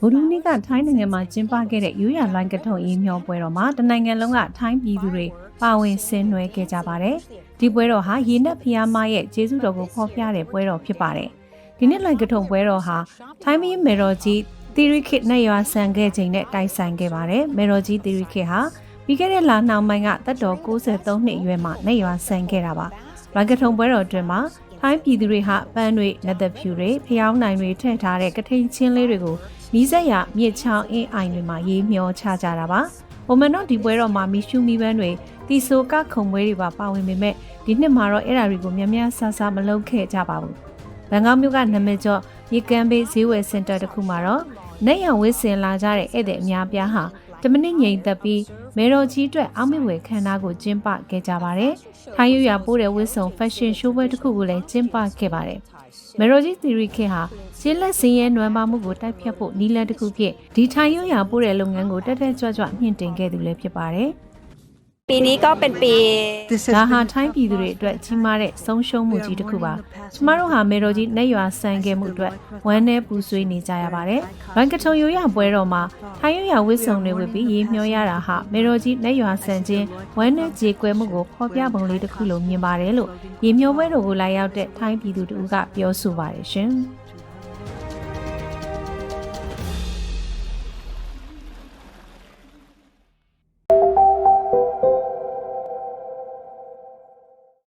ဗုဒ္ဓနေ့ကထိုင်းနိုင်ငံမှာကျင်းပခဲ့တဲ့ရိုးရာလိုင်းကထုံအေးမျောပွဲတော်မှာတနိုင်ငံလုံးကထိုင်းပြည်သူတွေပါဝင်ဆင်နွှဲခဲ့ကြပါတယ်။ဒီပွဲတော်ဟာရေနက်ဖျားမရဲ့ကျေးဇူးတော်ကိုဖော်ပြတဲ့ပွဲတော်ဖြစ်ပါတယ်။ဒီနေ့လိုင်းကထုံပွဲတော်ဟာထိုင်းမင်းမေတော်ကြီးသီရိခိနဲ့ရွာဆန်ခဲ့ချိန်နဲ့တိုက်ဆိုင်ခဲ့ပါတယ်။မေတော်ကြီးသီရိခိဟာပြီးခဲ့တဲ့လနှောင်းပိုင်းကတတ်တော်63နှစ်အရွယ်မှာနဲ့ရွာဆန်ခဲ့တာပါ။ လိုင်းကထုံပွဲတော်အတွင်းမှာထိုင်းပြည်သူတွေဟာပန်းတွေလက်သက်ဖြူတွေဖျောင်းနိုင်တွေထည့်ထားတဲ့ကထိန်ချင်းလေးတွေကိုနီးစက်ရမြစ်ချောင်းအင်းအိုင်တွေမှာရေးမျောချကြတာပါ။ပုံမှန်တော့ဒီပွဲတော်မှာမီရှူမီပန်းတွေတီဆိုကခုံပွဲတွေပါပါဝင်ပေမဲ့ဒီနှစ်မှာတော့အဲ့ဒါတွေကိုများများဆဆမလုပ်ခဲ့ကြပါဘူး။ဘန်ကောက်မြို့ကနာမည်ကျော်ရေကန်ဘေးဈေးဝယ်စင်တာတစ်ခုမှာတော့နေရဝစ်စင်လာကြတဲ့ဧည့်သည်အများပြားဟာ တမနစ်ငိန်သက်ပြီးမေတော်ကြီးအတွက်အောက်မေ့ဝယ်ခန်းနာကိုကျင်းပခဲ့ကြပါတယ်။ထိုင်းရွာပိုးတဲ့ဝစ်စုံ fashion show ပွဲတစ်ခုကိုလည်းကျင်းပခဲ့ပါတယ်။မေရိုဂျီသီရီခေဟာရှင်းလက်စင်းရဲနွမ်းပါမှုကိုတိုက်ဖြတ်ဖို့နီလန်တစ်ခုဖြစ်ဒီထိုင်းရွာပိုးတဲ့လုပ်ငန်းကိုတက်တက်ကြွကြွမြင့်တင်ခဲ့သူလည်းဖြစ်ပါတယ်။ ปีนี้ก็เป็นปี This has ဒါဟာ been ထိုင်းပြည်သူတွေအတွက်ကြီးမားတဲ့ဆုံးရှုံးမှုကြီးတစ်ခုပါကျမတို့ဟာမေတော်ကြီးနေရွာဆန်ခဲ့မှုအတွက်ဝမ်းနည်းပူဆွေးနေကြရပါတယ်ဘန်ကထုံရိုးရပွဲတော်မှာထိုင်းရွာဝစ်စုံတွေဝစ်ပြီးရေမျောရတာဟာမေတော်ကြီးနေရွာဆန်ခြင်းဝမ်းနည်းကြေကွဲမှုကိုဖော်ပြပုံလေးတစ်ခုလိုမြင်ပါတယ်လို့ရေမျောပွဲတော်ကိုလာရောက်တဲ့ထိုင်းပြည်သူတို့ကပြောဆိုပါတယ်ရှင်